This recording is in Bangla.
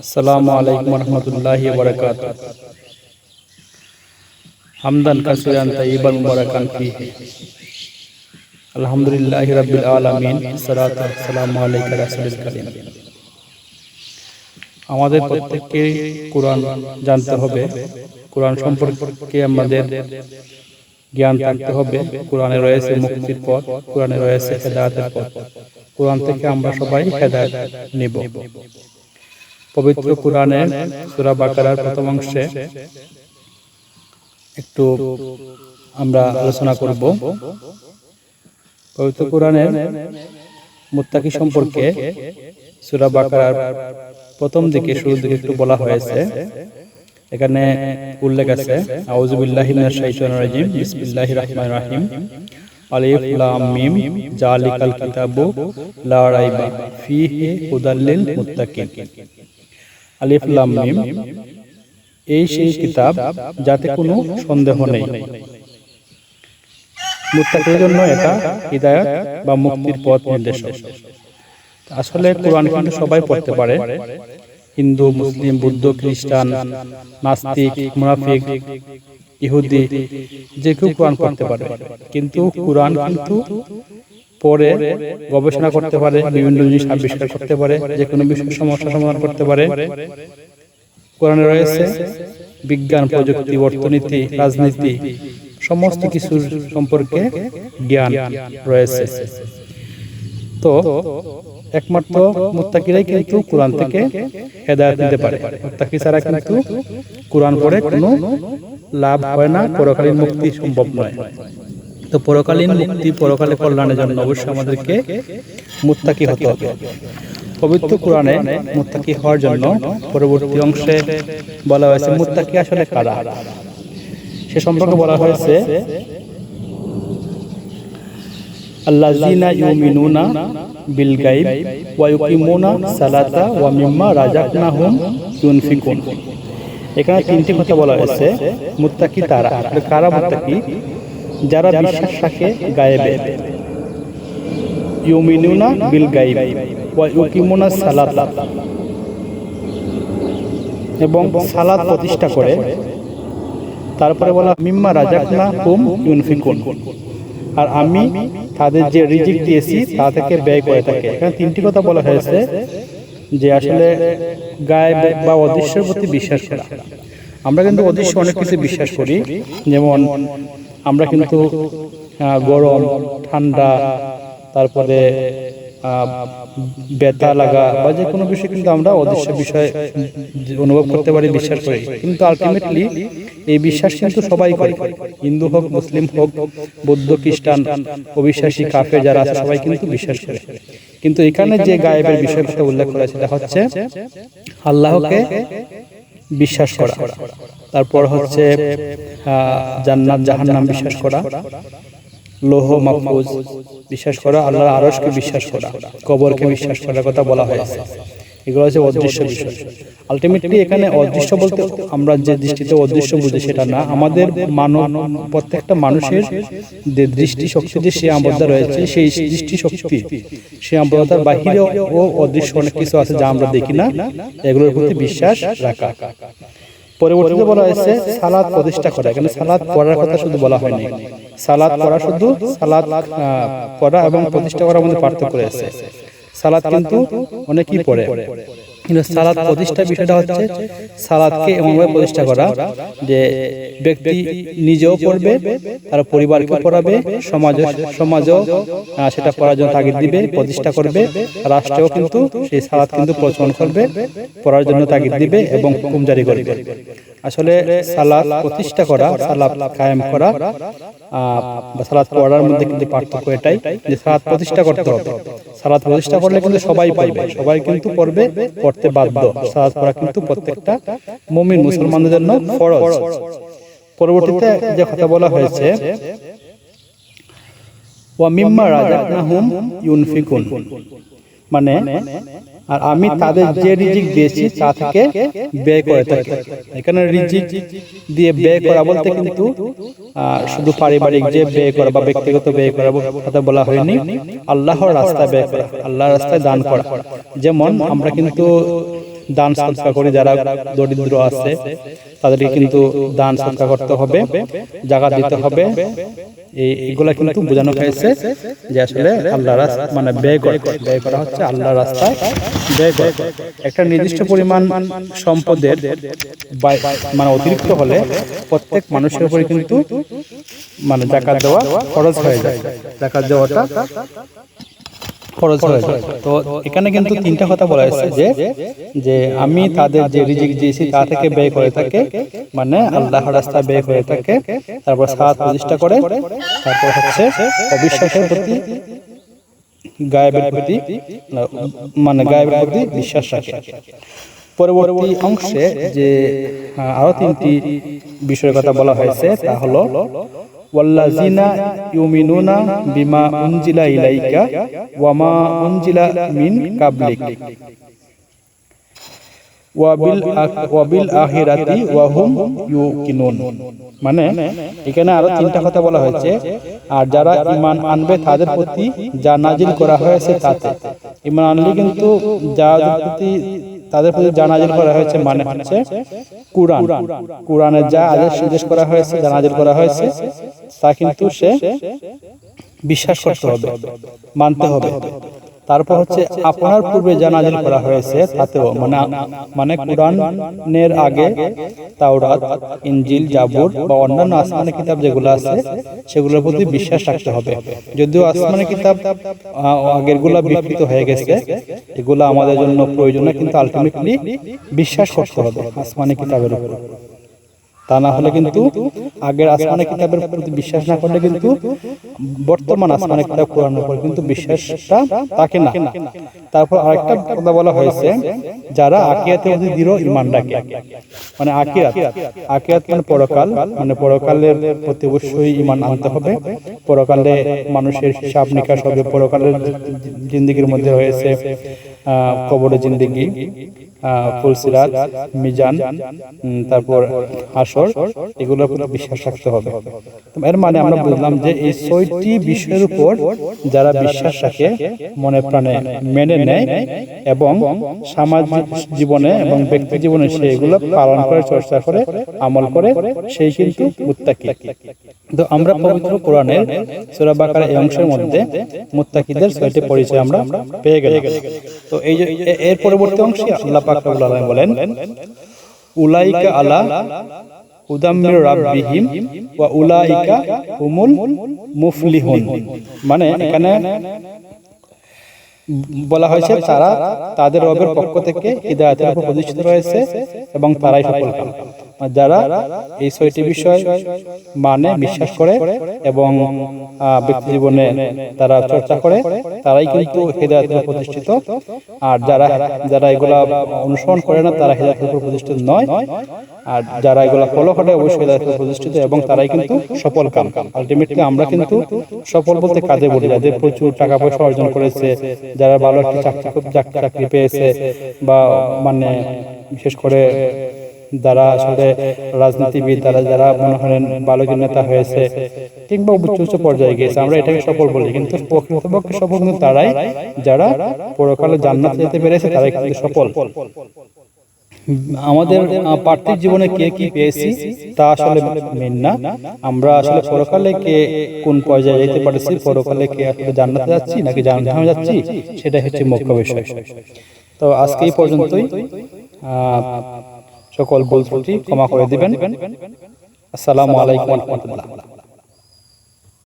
আসসালামু আলাইকুম রহমতুল্লাহি বরকাত হামদান কাসিরান তাইবান মুবারাকান ফি। আলহামদুলিল্লাহি রাব্বিল আলামিন, সালাতু আসসালামু আলাইকা রাসূলিল কারীম। আমাদের প্রত্যেককে কোরআন জানতে হবে। কোরআন সম্পর্কে আমাদের জ্ঞান থাকতে হবে। কোরআনে রয়েছে মুক্তির পথ, কোরআনে রয়েছে হেদায়তের পথ। কোরআন থেকে আমরা সবাই হেদায়ত নেব। পবিত্র কোরআনের সুরা বাকারার প্রথম অংশে একটু আমরা আলোচনা করব। পবিত্র কোরআনের মুত্তাকি সম্পর্কে সুরা বাকারার প্রথম দিকে শুরুর দিকে একটু বলা হয়েছে। এখানে উল্লেখ আছে আউযুবিল্লাহি মিনাশ শাইতানির রাজিম বিসমিল্লাহির রহমানির রহিম আলিফ লাম মিম জালিকাল কিতাবু লা রাইবা ফীহি হুদাল লিল মুত্তাকিন। আলিফ লাম এই সেই কিতাব যাতে কোনো সন্দেহ নেই। মুত্তাকিদের জন্য এটা হিদায়াত বা মুক্তির পথ নির্দেশক। আসলে কোরআন কিন্তু সবাই পড়তে পারে। হিন্দু, মুসলিম, বুদ্ধ, খ্রিস্টান, নাস্তিক, মুনাফিক, ইহুদি, যে কেউ কোরআন পড়তে পারে। কিন্তু কোরআন কিন্তু পরে গবেষণা করতে পারে, বিভিন্ন জিনিস আবিষ্কার করতে পারে যে কোনো বিষয় সমস্যা সমাধান করতে পারে। কোরআনে রয়েছে, বিজ্ঞান, প্রযুক্তি, অর্থনীতি, রাজনীতি, সমস্ত কিছু সম্পর্কে জ্ঞান রয়েছে। তো একমাত্র মুত্তাকিরাই কিন্তু কোরআন থেকে হেদায়ত দিতে পারে। মুত্তাকি ছাড়া কিন্তু কোরআন পড়ে কোনো লাভ হয় না, পরকালীন মুক্তি সম্ভব নয়। তো পরকালীন মুক্তি, পরকালে কল্যাণের জন্য অবশ্যই আমাদেরকে মুত্তাকি হতে হবে। পবিত্র কোরআনে মুত্তাকি হওয়ার জন্য পরবর্তী অংশে বলা হয়েছে, মুত্তাকি আসলে কারা? সে সম্পর্কে বলা হয়েছে, আল্লাযিনা ইউমিনুনা বিল গায়ব ওয়া ইউকিমুনা সালাতা ওয়া মিম্মা রাযাকনাহুম ইউনফিকুন। এখানে তিনটি কথা বলা হয়েছে, মুত্তাকি তারা। কারা মুত্তাকি? যারা বিশ্বাস রাখে গায়েবে ইউমিনুনা বিল গায়ব। ওয়া ইউকিমুনা সালাতা। এবং সালাত প্রতিষ্ঠা করে। তারপরে বলা মিম্মা রাজাকনা হুম ইউনফিকুন। আর আমি তাদের যে রিজিক দিয়েছি তা থেকে ব্যয় করে থাকে। এখানে তিনটি কথা বলা হয়েছে যে আসলে গায়ে বা অদৃশ্যের প্রতি বিশ্বাস করা। আমরা কিন্তু অদৃশ্য অনেক কিছু বিশ্বাস করি। যেমন আমরা কিন্তু গরম ঠান্ডা তারপরে ব্যথা লাগা বা যে কোনো বিষয় কিন্তু আমরা অদৃশ্য বিষয় অনুভব করতে পারি বিশ্বাস করি। কিন্তু আলটিমেটলি এই বিশ্বাস কিন্তু সবাই করে। হিন্দু হোক মুসলিম হোক বৌদ্ধ খ্রিস্টান অবিশ্বাসী কাফে যারা আছে সবাই কিন্তু বিশ্বাস করে। কিন্তু এখানে যে গায়েবের বিষয় কথা উল্লেখ করা সেটা হচ্ছে আল্লাহকে বিশ্বাস করা। তারপর হচ্ছে জান্নাত, জাহান্নাম বিশ্বাস করা। লোহ মাহফুজ বিশ্বাস করা। আল্লাহর আরসকে বিশ্বাস করা। কবরকে বিশ্বাস করার কথা বলা হয়েছে। এগুলো হচ্ছে অদৃশ্য বিষয়। আলটিমেটলি এখানে অদৃশ্য বলতে আমরা যে দৃষ্টিতে অদৃশ্য বুঝি সেটা না। আমাদের মানব প্রত্যেকটা মানুষের যে দৃষ্টি শক্তি যে সীমাবদ্ধতা রয়েছে, সেই দৃষ্টি শক্তি সীমাবদ্ধতার বাহিরেও ও অদৃশ্য অনেক কিছু আছে যা আমরা দেখি না। এগুলোর প্রতি বিশ্বাস রাখা। পরবর্তীতে বলা হয়েছে, সালাদ প্রতিষ্ঠা করা। এখানে সালাদ পড়ার কথা শুধু বলা হয়নি। সালাদ পড়া শুধু সালাদ পড়া এবং প্রতিষ্ঠা করার মধ্যে পার্থক্য রয়েছে। সালাদ কিন্তু অনেকই পড়ে। কিন্তু সালাদ প্রতিষ্ঠার বিষয়টা হচ্ছে সালাদকে এমনভাবে প্রতিষ্ঠা করা যে ব্যক্তি নিজেও পড়বে, তার পরিবারকে পড়াবে সমাজ সমাজও সেটা পড়ার জন্য তাগিদ দিবে, প্রতিষ্ঠা করবে, রাষ্ট্রেও কিন্তু সেই সালাদ কিন্তু প্রচলন করবে, পড়ার জন্য তাগিদ দিবে এবং হুকুম জারি করবে। আসলে সালাদ প্রতিষ্ঠা করা, সালাদ কায়েম করা সালাদ পড়ার মধ্যে কিন্তু পার্থক্য এটাই যে সালাদ প্রতিষ্ঠা করতে হবে। সালাদ প্রতিষ্ঠা করলে কিন্তু সবাই পাইবে সবাই কিন্তু পড়বে, পড়তে বাধ্য। সালাদ পড়া কিন্তু প্রত্যেকটা মুমিন মুসলমানদের জন্য ফরজ। পরবর্তীতে যে কথা বলা হয়েছে, ওয়া মিম্মা রাজাকনাহুম ইউনফিকুন মানে আর আমি তাদের যে রিজিক দিয়েছি তা থেকে ব্যয় করে থাকি। এখানে রিজিক দিয়ে ব্যয় করা বলতে কিন্তু শুধু পারিবারিক যে ব্যয় করা বা ব্যক্তিগত ব্যয় করা কথা বলা হয়নি আল্লাহর রাস্তায় ব্যয় করা আল্লাহর রাস্তায় দান করা। যেমন আমরা কিন্তু দান সৎকা করি যারা দরিদ্র আছে, তাদেরকে কিন্তু দান সৎকা করতে হবে জায়গা দিতে হবে। এই এগুলা কিন্তু বোঝানো হয়েছে যে আসলে আল্লাহ রাস্তা মানে ব্যয় ব্যয় করা হচ্ছে আল্লাহ রাস্তায় ব্যয় একটা নির্দিষ্ট পরিমাণ সম্পদের মানে অতিরিক্ত হলে প্রত্যেক মানুষের উপরে কিন্তু মানে জাকাত দেওয়া খরচ হয়ে যায়। জাকাত দেওয়াটা খরচ হয়ে। তো এখানে কিন্তু তিনটা কথা বলা হয়েছে যে যে আমি তাদের যে রিজিক দিয়েছি তা থেকে ব্যয় করে থাকে মানে আল্লাহ রাস্তায় ব্যয় করে থাকে, তারপর সাত প্রতিষ্ঠা করে, তারপর হচ্ছে অবিশ্বাসের প্রতি, গায়েবের প্রতি মানে গায়েবের প্রতি বিশ্বাস রাখে। পরবর্তী অংশে যে আরও তিনটি বিষয়ের কথা বলা হয়েছে, তা হলো ওয়াল্লাযিনা ইউমিনুনা বিমা উনজিলা ইলাইকা ওয়া মা উনজিলা মিন কাবলিক ওয়াবিল ওয়াবিল আখিরাতি ওয়াহুম মানে এখানে আরও তিনটা কথা বলা হয়েছে। আর যারা ইমান আনবে তাদের প্রতি যা নাজিল করা হয়েছে তাতে। ইমান আনলে কিন্তু যাদের প্রতি তাদের প্রতি যা নাজিল করা হয়েছে মানে হচ্ছে কুরআন। কুরআনে যা আদেশ নির্দেশ করা হয়েছে, যা নাজিল করা হয়েছে, তা কিন্তু সে বিশ্বাস করতে হবে, মানতে হবে। তারপর হচ্ছে আপনার পূর্বে যা নাজিল করা হয়েছে তাতেও মানে মানে কোরআনের আগে তাওরাত, ইনজিল, জাবুর বা অন্যান্য আসমানি কিতাব যেগুলো আছে, সেগুলোর প্রতি বিশ্বাস রাখতে হবে। যদিও আসমানি কিতাব আগেরগুলা বিকৃত হয়ে গেছে, এগুলো আমাদের জন্য প্রয়োজনীয়, কিন্তু আলটিমেটলি বিশ্বাস করতে হবে আসমানি কিতাবের উপর। তা না হলে কিন্তু আগের আসমানি কিতাবের প্রতি বিশ্বাস না করলে কিন্তু বর্তমান আসমানি কিতাব কোরআনের উপর কিন্তু বিশ্বাসটা থাকে না। তারপর আরেকটা কথা বলা হয়েছে, যারা আকিয়াতে অতি দৃঢ় ইমান রাখে। মানে আকিয়াত আকিয়াত মানে পরকাল মানে পরকালের প্রতি অবশ্যই ইমান আনতে হবে। পরকালে মানুষের হিসাব নিকাশ হবে, পরকালের জিন্দিগির মধ্যে রয়েছে কবরের জিন্দিগি। ফুলসিরাত মিজান তারপর হাসর এগুলোর উপর বিশ্বাস রাখতে হবে। এর মানে আমরা বুঝলাম যে এই ছয়টি বিষয়ের উপর যারা বিশ্বাস রাখে, মনে প্রাণে মেনে নেয় এবং সামাজিক জীবনে এবং ব্যক্তি জীবনে সে এগুলো পালন করে, চর্চা করে, আমল করে, সেই কিন্তু মুত্তাকি। তো আমরা পবিত্র কোরআনের সূরা বাকারা এই অংশের মধ্যে মুত্তাকিদের ছয়টি পরিচয় আমরা পেয়ে গেলাম। তো এই এর পরবর্তী অংশে আল্লাহ পাক রব্বুল বলেন, উলাইকা আলা রাব্বিহিম ওয়া উলাইকা হুমুল মুফলিহুন। মানে এখানে বলা হয়েছে তারা তাদের রবের পক্ষ থেকে উপর প্রতিষ্ঠিত রয়েছে এবং তারাই সফল যারা এই ছয়টি বিষয় মানে বিশ্বাস করে এবং ব্যক্তি জীবনে তারা চর্চা করে তারাই কিন্তু হৃদায়তের প্রতিষ্ঠিত। আর যারা যারা এগুলা অনুসরণ করে না তারা হৃদায়তের প্রতিষ্ঠিত নয়। আর যারা এগুলা ফলো করে অবশ্যই উপর প্রতিষ্ঠিত এবং তারাই কিন্তু সফল কাম। আলটিমেটলি আমরা কিন্তু সফল বলতে কাজে বলি যাদের প্রচুর টাকা পয়সা অর্জন করেছে যারা ভালো একটা চাকরি চাকরি পেয়েছে বা মানে বিশেষ করে যারা আসলে রাজনীতিবিদ তারা যারা মনে করেন ভালো নেতা হয়েছে কিংবা উচ্চ উচ্চ পর্যায়ে গিয়েছে, আমরা এটাকে সফল বলি। কিন্তু প্রকৃতপক্ষে সফল কিন্তু তারাই যারা পরকালে জান্নাত যেতে পেরেছে, তারাই কিন্তু সফল। আমাদের পার্থিব জীবনে কে কি পেয়েছি, তা আসলে মেন না। আমরা আসলে পরকালে কে কোন পর্যায়ে যেতে পারছি, পরকালে কে আসলে জান্নাতে যাচ্ছি নাকি জাহান্নামে যাচ্ছি, সেটাই হচ্ছে মুখ্য বিষয়। তো আজকে এই পর্যন্তই। সকল ভুল ত্রুটি ক্ষমা করে দিবেন। আসসালামু আলাইকুম রহমতুল্লাহ।